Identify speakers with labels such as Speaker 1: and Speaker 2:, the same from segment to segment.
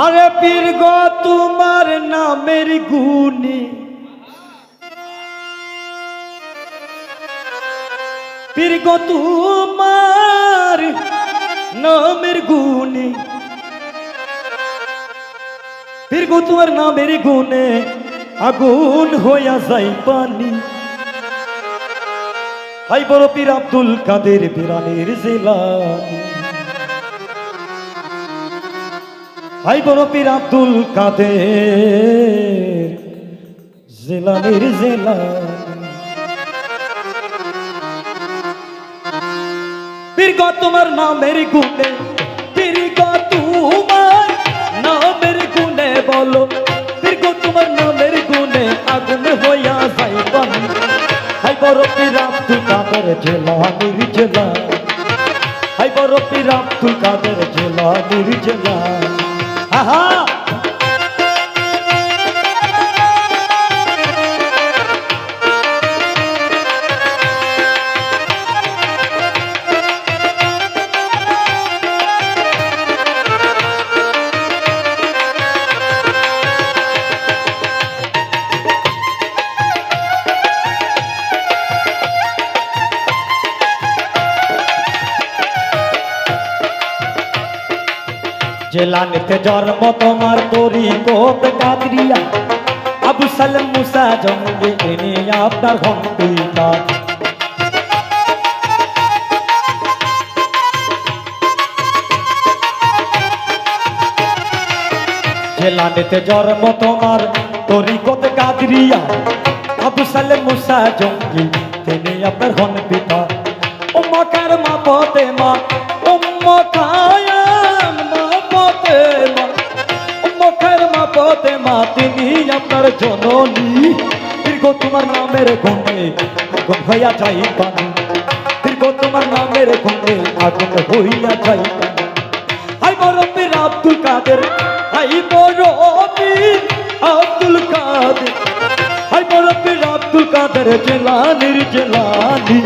Speaker 1: আরে পীর গো, তোমার নামের গুণে। পীর গো, তোমার নামের গুণে। পীর গো, তোমার নামের গুণে আগুন হইয়া যায় পানি। হাই বড় পীর আব্দুল কাদের বিরানের জেলানি। হাই বড় পীর আব্দুল কাদের। জেলানির জেলানি পীর গো, তোমার নামের গুণে, পীর গো, তোমার নামের গুণে বলো। পীর গো, তোমার নামের গুণে আগুন হইয়া যাই হাই বড় পীর আব্দুল কাদের জেলানির জেলা। হাই বড় পীর আব্দুল কাদের জেলানির জেলা। আহা জেলানিতে জন্ম তোমার তরি কোপ কাদরিয়া। আবু সালেম মুসা জঙ্গে এনে আপনার ঘন্টিটা জেলানিতে জন্ম তোমার তরি কোপ কাদরিয়া, আবু সালেম মুসা জঙ্গি তিনি আপনার হন পিতা ও মকার মা পতে মা, ও মা পতে মা তিনি আপনার জননী। দীর্ঘ তোমার নামের গুণে আগুন হইয়া যাই পানি দীর্ঘ তোমার নামের গুণে আগুন হইয়া যাই হাই বড় পীর আব্দুল কাদের, হাই পীর আব্দুল কাদের। হাই বড় পীর আব্দুল কাদের জেলানির জেলানি।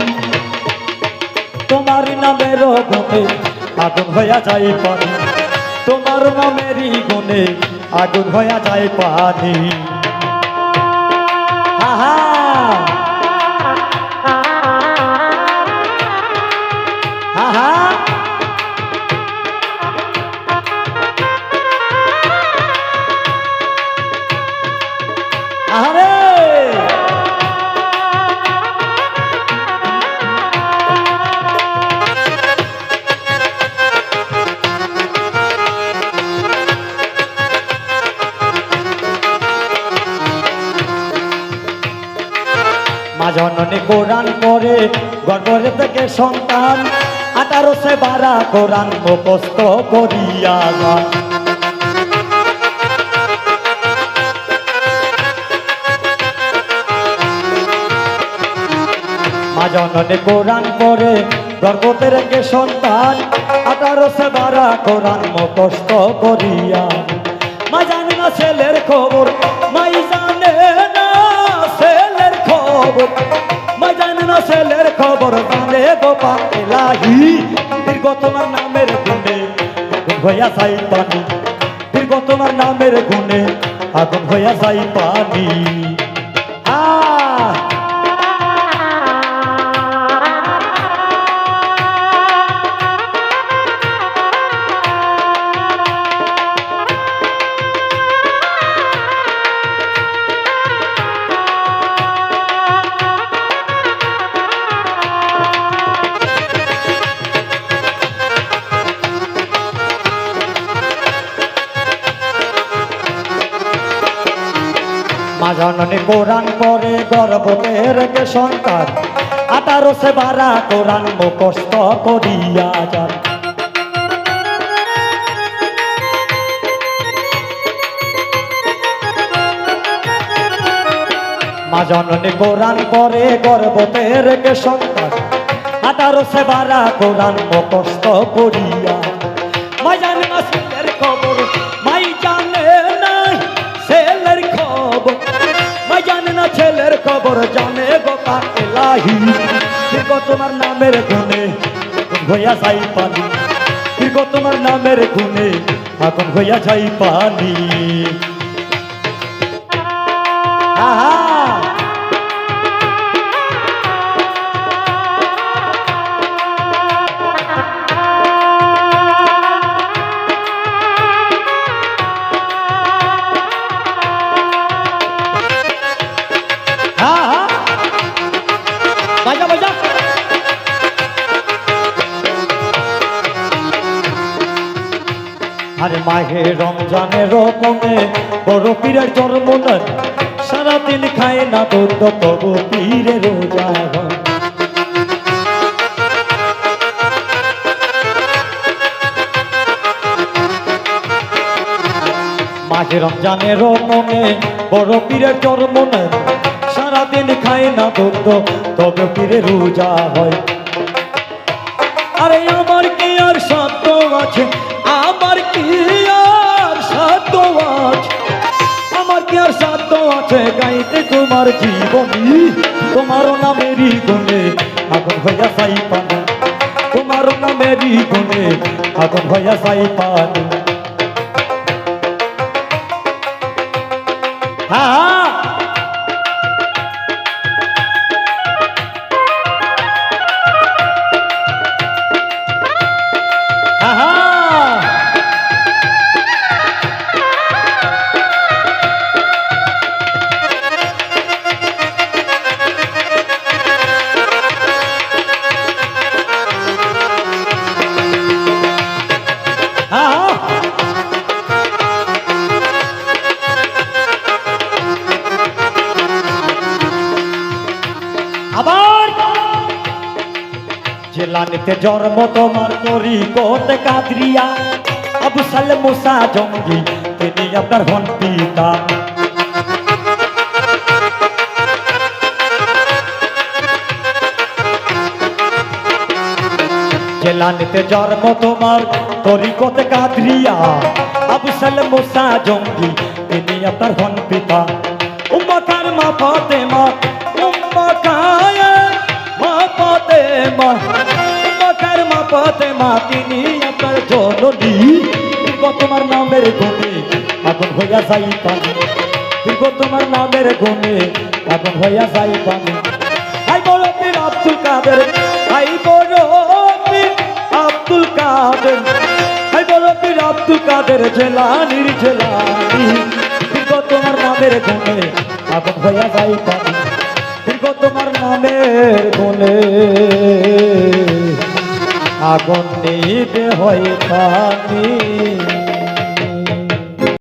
Speaker 1: তোমার নামের গুণে আগুন হইয়া যায় পানি তোমার নামেরই গুণে আগুন হয়ে যায় পানি মা জননী কোরআন পরে গর্ভরে থেকে সন্তান আঠারো সে বারা কোরআন মুখস্থ করিয়া যান মা জননী কোরআন পরে গর্ভতে রেখে সন্তান আঠারো সে বারা কোরআন মুখস্থ করিয়া মা জানে না ছেলের খবর মাই খবর জানে গোপা এলাহি দীর্ঘ তোমার নামের গুণে আগুন হইয়া যাই পানি। দীর্ঘ তোমার নামের গুণে আগুন হইয়া যাই পানি। আহ! মা জননী কোরআন পরে গর্ভতে রেখে সন্তান? আঠারো সে বারা কোরআন মুখস্থ করিয়া যান। মা জননী কোরআন পরে গর্ভতে রেখে সন্তান? আঠারো সে বারা কোরআন মুখস্থ করিয়া খবর জানে গোপা এলাহি। দীর্ঘ তোমার নামের গুণে হইয়া যাই পানি। দীর্ঘ তোমার নামের গুণে আগুন হইয়া যাই পানি। আহা মাহে রমজানের রকমে বড় পীরের নয় সারাদিন খায় না দুধ, তবু পীরের রোজা মাঝে রমজানের মনে বড় পীরের নেয় সারাদিন খায় না দুধ, তবে পীরে রোজা হয়। আরে আমার কি আর সাধ্য আছে? আমার কি আর সাধ্য আছে? আমার কি আর সাধ্য আছে গাইতে তোমার জীবনী? তোমার নামেরই গুণে আগুন হইয়া সাই পানি। তোমার নামেরই গুণে আগুন হইয়া সাই পানি। হ্যাঁ। জেলানিতে জন্ম তোমার করি কোত কাদরিয়া। আবু সালে মুসা জঙ্গি, তিনি আপনার হন পিতা। জেলানিতে জন্ম তোমার তরিকত কাদরিয়া, আবু সালে মুসা জঙ্গি, তিনি আপনার হন পিতা। উম্মাকার মা ফাতেমা তিনি আপনার জননী। দীর্ঘ তোমার নামের গুণে আগুন হইয়া যাই পানি। দীর্ঘ তোমার নামের গুণে আগুন হইয়া যাই পানি। হাই বড় আব্দুল কাদের হাই বড় আব্দুল কাদের। হাই বড় পীর আব্দুল কাদের জেলানির জেলানি। দীর্ঘ তোমার নামের গুণে আগুন হইয়া যাই পানি। দীর্ঘ তোমার নামের গুণে আগুন নিবে হয় পানি